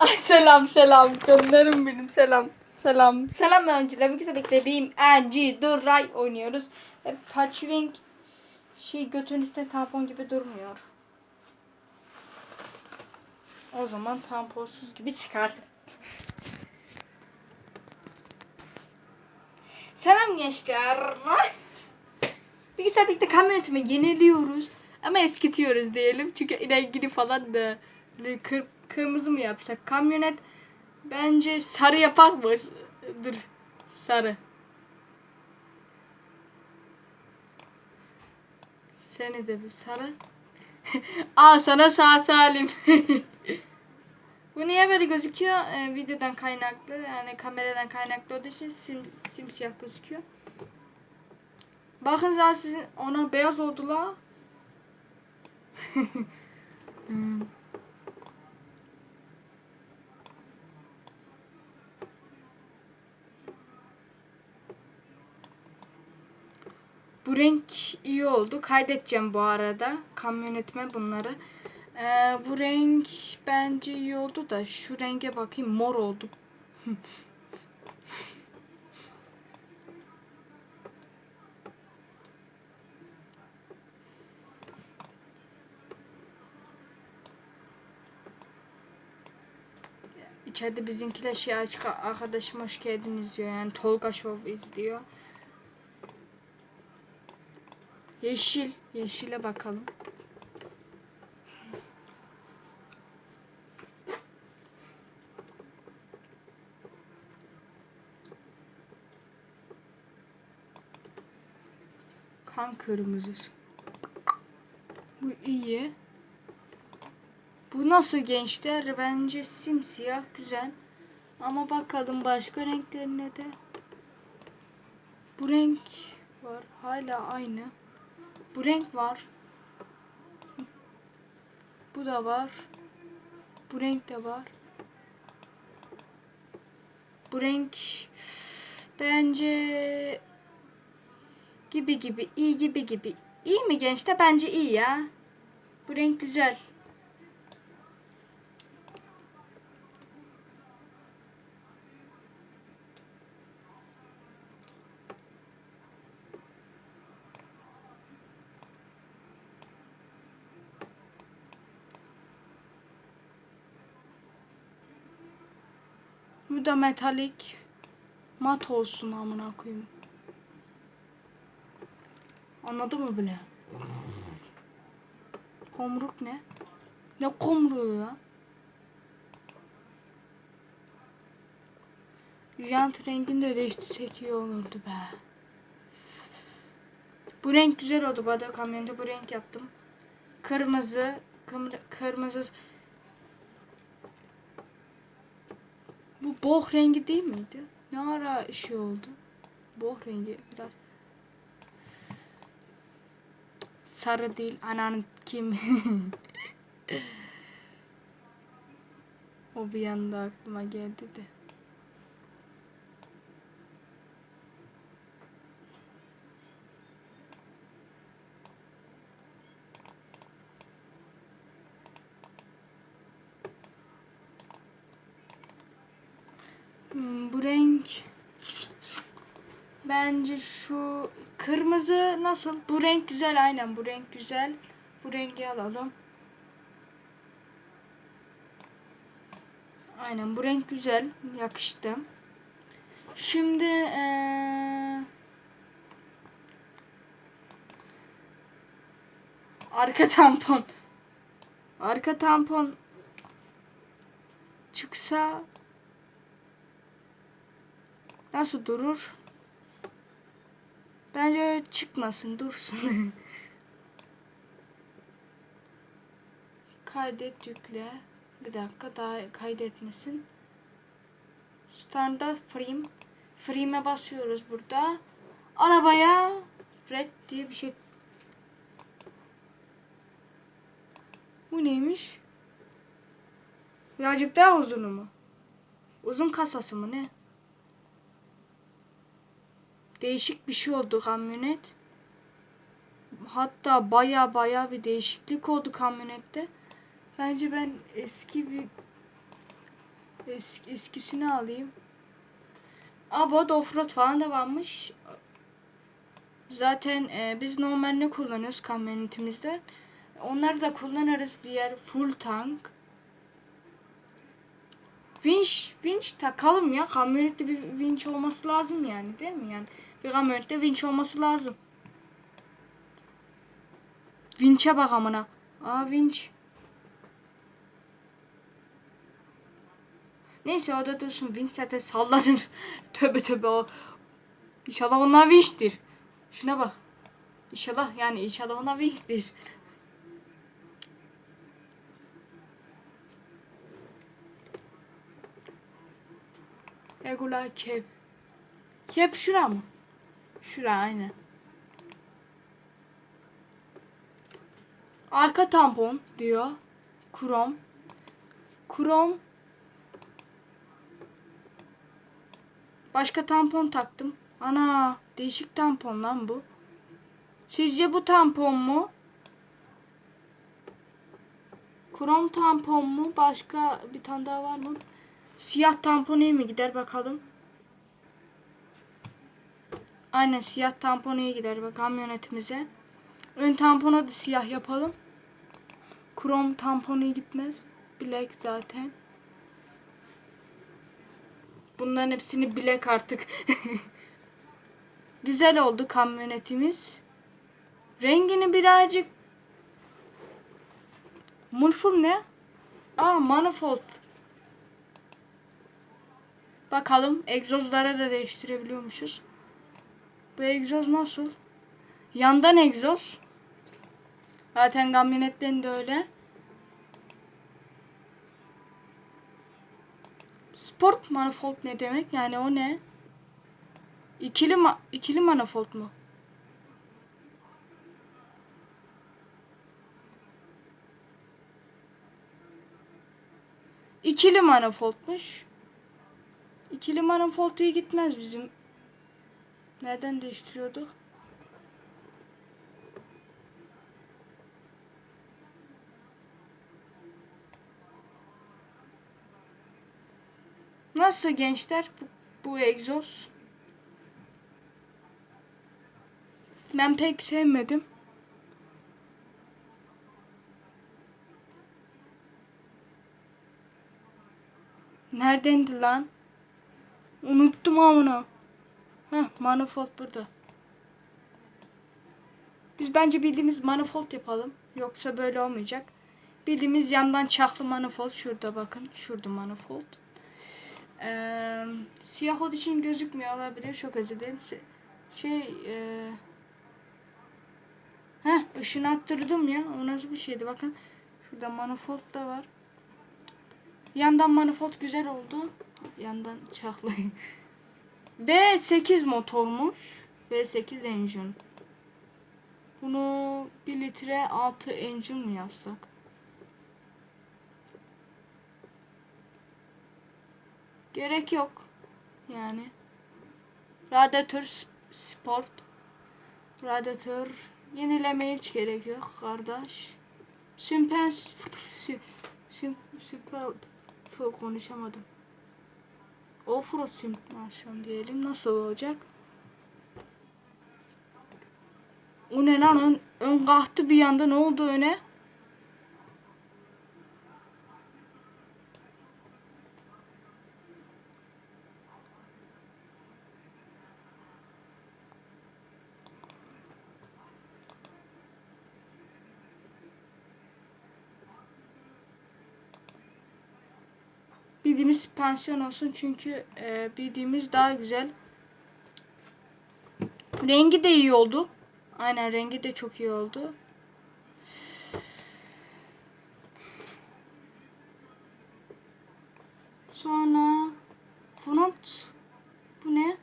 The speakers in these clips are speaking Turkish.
Ay selam selam canlarım benim selam selam selam öncüler bir birlikte benim NG Duray oynuyoruz ve Patchwing şey götün üstüne tampon gibi durmuyor. O zaman tamponsuz gibi çıkartın. Selam gençler. Bir ki de kamyonetimi yeniliyoruz. Ama eskitiyoruz diyelim. Çünkü rengini falan da böyle kır, kırmızı mı yapsak? Kamyonet bence sarı yapak mı? Dur. Sarı. Seni de bir sarı. Aa sana sağ salim. Bu niye böyle gözüküyor? Ee, videodan kaynaklı yani kameradan kaynaklı olduğu için sim, simsiyah gözüküyor. Bakın zaten sizin ona beyaz oldu la. Bu renk iyi oldu. Kaydedeceğim bu arada. Kamyonetme bunları. Ee, bu renk bence iyi oldu da şu renge bakayım mor oldu. İçeride bizimkiler şey açık arkadaşım hoş geldin izliyor yani Tolga Show izliyor. Yeşil. Yeşile bakalım. Kan kırmızısı. Bu iyi. Bu nasıl gençler? Bence simsiyah güzel. Ama bakalım başka renklerine de. Bu renk var. Hala aynı. Bu renk var. Bu da var. Bu renk de var. Bu renk bence gibi gibi iyi gibi gibi. İyi mi gençler? Bence iyi ya. Bu renk güzel. Bu da metalik. Mat olsun amına koyayım. Anladın mı bu ne? Komruk ne? Ne komruğu lan? Jant rengini de değiştirsek iyi olurdu be. Bu renk güzel oldu. Bu arada kamyonda bu renk yaptım. Kırmızı, kırmızı Bu boh rengi değil miydi? Ne ara şey oldu? Boh rengi biraz. Sarı değil. Ananın kim? o bir anda aklıma geldi de. Hmm, bu renk bence şu kırmızı nasıl? Bu renk güzel aynen bu renk güzel. Bu rengi alalım. Aynen bu renk güzel. Yakıştı. Şimdi eee, arka tampon. Arka tampon çıksa Nasıl durur? Bence çıkmasın, dursun. Kaydet yükle. Bir dakika daha kaydetmesin. Standart frame. Frame'e basıyoruz burada. Arabaya red diye bir şey. Bu neymiş? Birazcık daha uzunu mu? Uzun kasası mı ne? Değişik bir şey oldu kamyonet. Hatta baya baya bir değişiklik oldu kamyonette. Bence ben eski bir Eski, eskisini alayım. Aa bu offroad falan da varmış. Zaten e, biz normal ne kullanıyoruz kamyonetimizde? Onları da kullanırız diğer full tank. Vinç, vinç takalım ya. Kamyonette bir vinç olması lazım yani değil mi? Yani bir kamyonette vinç olması lazım. Vinç'e bak amına. Aa vinç. Neyse o da dursun. Vinç zaten sallanır. tövbe tövbe o. İnşallah onlar vinçtir. Şuna bak. İnşallah yani inşallah onlar vinçtir. Egula kep. Kep şura mı? Şura aynen. Arka tampon diyor. Krom. Krom. Başka tampon taktım. Ana değişik tampon lan bu. Sizce bu tampon mu? Krom tampon mu? Başka bir tane daha var mı? Siyah tampon iyi mi gider bakalım. Aynen siyah tampon iyi gider bak kamyonetimize. Ön tampona da siyah yapalım. Krom tampon gitmez. Black zaten. Bunların hepsini black artık. Güzel oldu kamyonetimiz. Rengini birazcık Mulful ne? Aa manifold. Bakalım egzozlara da değiştirebiliyormuşuz. Bu egzoz nasıl? Yandan egzoz. Zaten kamyonetten de öyle. Sport manifold ne demek? Yani o ne? İkili ma ikili manifold mu? İkili manifoldmuş. İkili manifold iyi gitmez bizim. Nereden değiştiriyorduk? Nasıl gençler bu, bu egzoz? Ben pek sevmedim. Neredendi lan? Unuttum amına. Heh, manifold burada. Biz bence bildiğimiz manifold yapalım. Yoksa böyle olmayacak. Bildiğimiz yandan çaklı manifold. Şurada bakın. Şurada manifold. Ee, siyah olduğu için gözükmüyor olabilir. Çok özür dilerim. Şey e... Heh ışını attırdım ya. O nasıl bir şeydi bakın. Şurada manifold da var. Yandan manifold güzel oldu. Yandan çaklı. V8 motormuş. V8 engine. Bunu 1 litre 6 engine mi yazsak? Gerek yok. Yani. Radyatör sp- sport. Radyatör yenilemeye hiç gerek yok kardeş. Simpens sim, sim, Fuh, konuşamadım. Offroad simülasyon diyelim. Nasıl olacak? O ne lan? Ön, ön kalktı bir yanda. Ne oldu öne? Bildiğimiz pansiyon olsun çünkü e, bildiğimiz daha güzel. Rengi de iyi oldu. Aynen rengi de çok iyi oldu. Sonra front bu ne?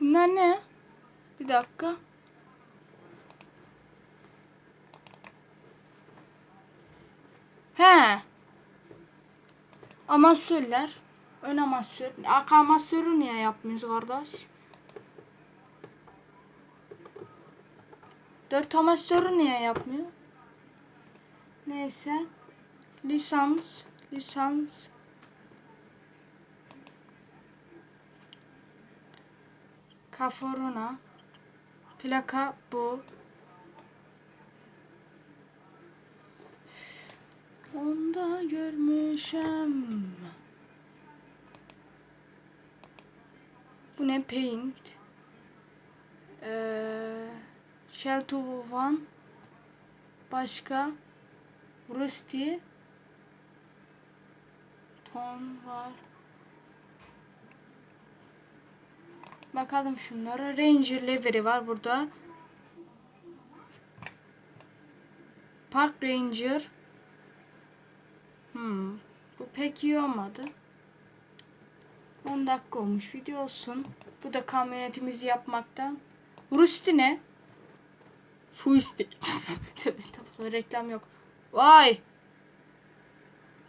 Bunlar ne? Bir dakika. He. Amasörler. Ön amasör. Arka amasörü niye yapmıyoruz kardeş? Dört amasörü niye yapmıyor? Neyse. Lisans. Lisans. Kaforuna. Plaka bu. Onda görmüşüm. Bu ne? Paint. Ee, Shell to One. Başka. Rusty. Ton var. Bakalım şunlara. Ranger Livery var burada. Park Ranger. Hmm. Bu pek iyi olmadı. 10 dakika olmuş video olsun. Bu da kamyonetimizi yapmaktan. Rusty ne? Fuisti. Tövbe estağfurullah reklam yok. Vay.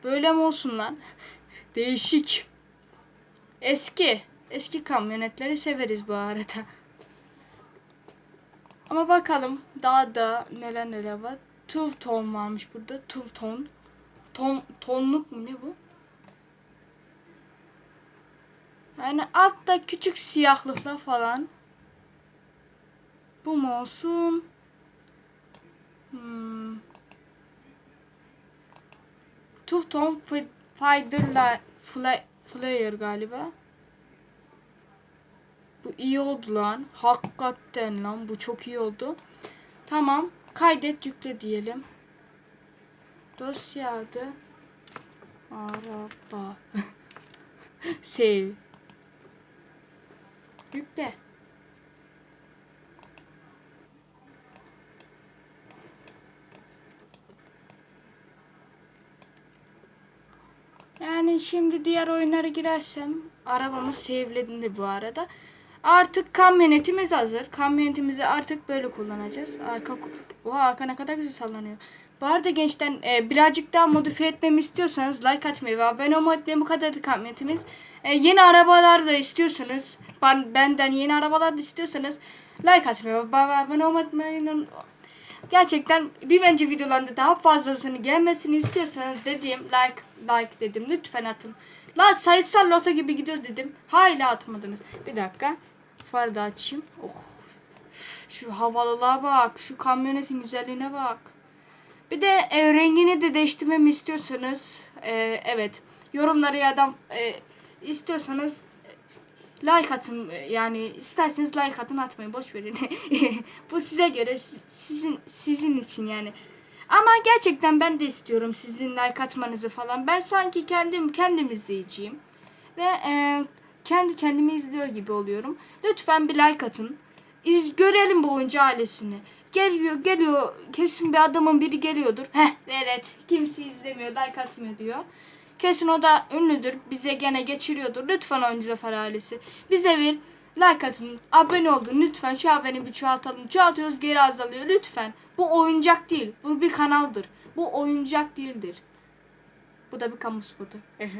Böyle mi olsun lan? Değişik. Eski. Eski kamyonetleri severiz bu arada. Ama bakalım daha da neler neler var. Two ton varmış burada. Two ton. Ton, tonluk mu ne bu? Yani altta küçük siyahlıklar falan. Bu mu olsun? Hmm. Two ton fi- fighter'la fly, flyer galiba. Bu iyi oldu lan. Hakikaten lan bu çok iyi oldu. Tamam. Kaydet yükle diyelim. Dosya adı. Araba. Save. Yükle. Yani şimdi diğer oyunlara girersem arabamı save'ledim bu arada. Artık kamyonetimiz hazır. Kamyonetimizi artık böyle kullanacağız. Arka, oha arka ne kadar güzel sallanıyor. Bu arada gençten e, birazcık daha modifiye etmemi istiyorsanız like atmayı ve abone olmayı. Bu kadar kamyonetimiz. E, yeni arabalar da istiyorsanız ben, benden yeni arabalar da istiyorsanız like atmayı ve abone olmayı. Gerçekten bir bence videolarında daha fazlasını gelmesini istiyorsanız dediğim like like dedim lütfen atın. La sayısal loto gibi gidiyoruz dedim. Hala atmadınız. Bir dakika. Farı da açayım. Oh. Şu havalılığa bak. Şu kamyonetin güzelliğine bak. Bir de e, rengini de değiştirmemi istiyorsanız e, evet yorumlara ya da e, istiyorsanız e, like atın E, yani isterseniz like atın atmayın boş verin. Bu size göre si- sizin sizin için yani. Ama gerçekten ben de istiyorum sizin like atmanızı falan. Ben sanki kendim kendim izleyiciyim ve e, kendi kendimi izliyor gibi oluyorum. Lütfen bir like atın. İz, görelim bu oyuncu ailesini. Geliyor geliyor kesin bir adamın biri geliyordur. Heh evet kimse izlemiyor like atmıyor diyor. Kesin o da ünlüdür. Bize gene geçiriyordur. Lütfen oyuncu zafer ailesi. Bize bir like atın. Abone olun. Lütfen şu abone bir çoğaltalım. Çoğaltıyoruz geri azalıyor. Lütfen. Bu oyuncak değil. Bu bir kanaldır. Bu oyuncak değildir. Bu da bir kamu spotu.